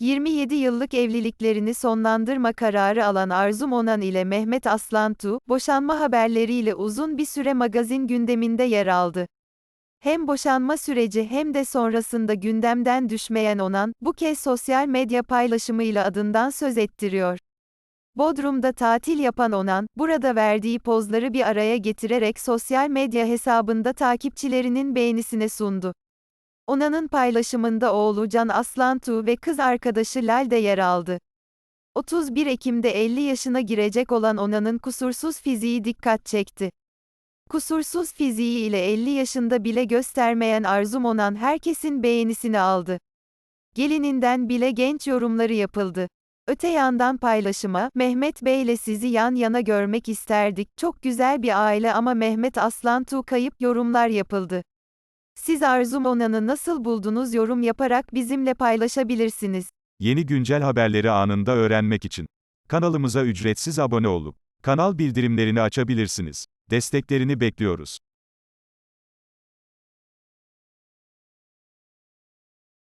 27 yıllık evliliklerini sonlandırma kararı alan Arzum Onan ile Mehmet Aslantu, boşanma haberleriyle uzun bir süre magazin gündeminde yer aldı. Hem boşanma süreci hem de sonrasında gündemden düşmeyen Onan, bu kez sosyal medya paylaşımıyla adından söz ettiriyor. Bodrum'da tatil yapan Onan, burada verdiği pozları bir araya getirerek sosyal medya hesabında takipçilerinin beğenisine sundu. Onan'ın paylaşımında oğlu Can Aslantu ve kız arkadaşı Lal de yer aldı. 31 Ekim'de 50 yaşına girecek olan Onan'ın kusursuz fiziği dikkat çekti. Kusursuz fiziği ile 50 yaşında bile göstermeyen Arzum Onan herkesin beğenisini aldı. Gelininden bile genç yorumları yapıldı. Öte yandan paylaşıma, Mehmet Bey ile sizi yan yana görmek isterdik, çok güzel bir aile ama Mehmet Aslantu kayıp yorumlar yapıldı. Siz Arzum Onan'ı nasıl buldunuz yorum yaparak bizimle paylaşabilirsiniz. Yeni güncel haberleri anında öğrenmek için kanalımıza ücretsiz abone olup kanal bildirimlerini açabilirsiniz. Desteklerini bekliyoruz.